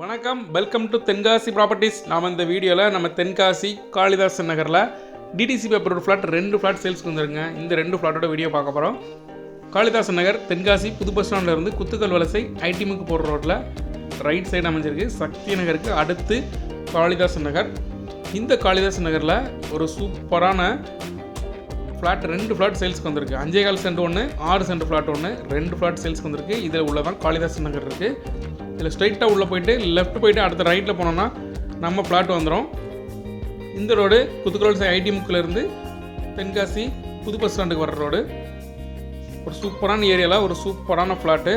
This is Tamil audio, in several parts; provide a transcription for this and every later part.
வணக்கம். வெல்கம் டு தென்காசி ப்ராப்பர்ட்டிஸ் நாம் இந்த வீடியோவில் நம்ம தென்காசி காளிதாசன் நகரில் டிடிசி பேப்பர் ஃப்ளாட் ரெண்டு ஃப்ளாட் சேல்ஸ்க்கு வந்துருங்க இந்த ரெண்டு ஃப்ளாட்டோட வீடியோ பார்க்க போகிறோம் காளிதாசன் நகர் தென்காசி புது பஸ் ஸ்டாண்ட்லேருந்து குத்துக்கல் வலசை ஐடிமுக்கு போகிற ரோட்டில் ரைட் சைடு அமைஞ்சிருக்கு. சக்தி நகருக்கு அடுத்து காளிதாசன் நகர். இந்த காளிதாசன் நகரில் ஒரு சூப்பரான ஃப்ளாட் ரெண்டு ஃப்ளாட் சேல்ஸ்க்கு வந்திருக்கு. அஞ்சே கால் சென்ட் ஒன்று ஆறு சென்ட் ஃப்ளாட் ஒன்று ரெண்டு ஃப்ளாட் சேல்ஸ்க்கு வந்திருக்கு. இதில் உள்ளதான் காளிதாசன் நகர் இருக்குது இதில் ஸ்ட்ரைட்டாக உள்ளே போயிட்டு லெஃப்ட் போயிட்டு அடுத்த ரைட்டில் போனோம்னா நம்ம ஃப்ளாட் வந்துடும் இந்த ரோடு குத்துக்குரோல் ஐடி முக்கிலேருந்து தென்காசி புது பஸ் ஸ்டாண்டுக்கு வர ரோடு ஒரு சூப்பரான ஏரியாவில் ஒரு சூப்பரான ஃப்ளாட்டு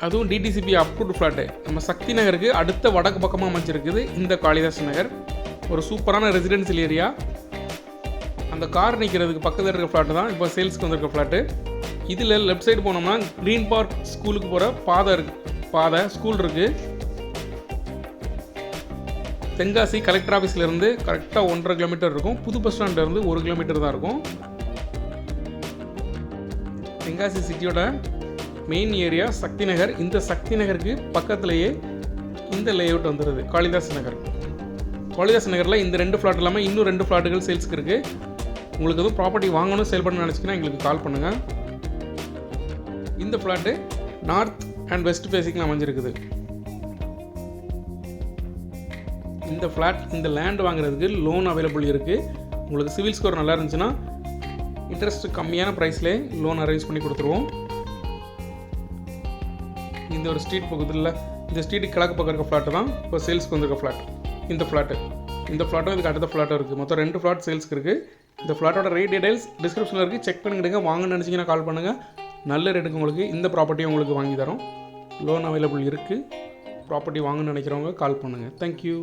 அதுவும் டிடிசிபி அப்ரூவ்டு ஃப்ளாட்டு நம்ம சக்தி நகருக்கு அடுத்த வடக்கு பக்கமாக அமைச்சிருக்குது இந்த காளிதாஸ் நகர். ஒரு சூப்பரான ரெசிடென்சியல் ஏரியா அந்த கார் நிற்கிறதுக்கு பக்கத்தில் இருக்கிற ஃப்ளாட்டு தான் இப்போ சேல்ஸ்க்கு வந்திருக்க ஃப்ளாட்டு இதில் லெஃப்ட் சைடு போனோம்னா க்ரீன் பார்க் ஸ்கூலுக்கு போகிற பாதை இருக்கு. பாதை ஸ்கூல் இருக்குது தென்காசி கலெக்டர் ஆஃபீஸ்லேருந்து கரெக்டாக ஒன்றரை கிலோமீட்டர் இருக்கும். புது பஸ் ஸ்டாண்ட்லேருந்து ஒரு கிலோமீட்டர் தான் இருக்கும். தென்காசி சிட்டியோட மெயின் ஏரியா சக்தி நகர். இந்த சக்தி நகருக்கு பக்கத்துலேயே இந்த லேஅவுட் வந்துடுது காளிதாஸ் நகர். காளிதாஸ் நகரில் இந்த ரெண்டு ஃப்ளாட் இல்லாமல் இன்னும் ரெண்டு ஃப்ளாட்டுகள் சேல்ஸுக்கு இருக்குது உங்களுக்கு எதுவும் ப்ராப்பர்ட்டி வாங்கணும் சேல் பண்ண நினச்சிங்கன்னா எங்களுக்கு கால் பண்ணுங்கள் இந்த ஃப்ளாட்டு நார்த் அண்ட் வெஸ்ட் ஃபேஸிங்கில் அமைஞ்சிருக்குது. இந்த ஃப்ளாட் இந்த லேண்ட் வாங்குறதுக்கு லோன் அவைலபிள் இருக்குது உங்களுக்கு சிவில் ஸ்கோர் நல்லா இருந்துச்சுன்னா இன்ட்ரெஸ்ட் கம்மியான ப்ரைஸ்லேயே லோன் அரேஞ்ச் பண்ணி கொடுத்துருவோம். இந்த ஒரு ஸ்ட்ரீட் பக்கத்தில் இந்த ஸ்ட்ரீட்டு கிழக்கு பக்கம் இருக்க ஃப்ளாட்டு தான் இப்போ சேல்ஸ்க்கு வந்திருக்க ஃப்ளாட் இந்த ஃப்ளாட்டு இந்த ஃப்ளாட்டும் இதுக்கு அடுத்த ஃப்ளாட்டும் இருக்குது மொத்தம் ரெண்டு ஃப்ளாட் சேல்ஸ்க்கு இருக்குது இந்த ஃப்ளாட்டோட ரேட் டீடைல்ஸ் டிஸ்கிரிப்ஷனில் இருக்குது செக் பண்ணிக்கிடுங்க. வாங்கணும்னு நினச்சிங்கன்னா கால் பண்ணுங்கள் நல்ல ரேட்டுக்கு உங்களுக்கு இந்த ப்ராப்பர்ட்டியும் உங்களுக்கு வாங்கி தரோம். லோன் அவைலபிள் இருக்குது ப்ராப்பர்ட்டி வாங்கணும்னு நினைக்கிறவங்க கால் பண்ணுங்கள் தேங்க்யூ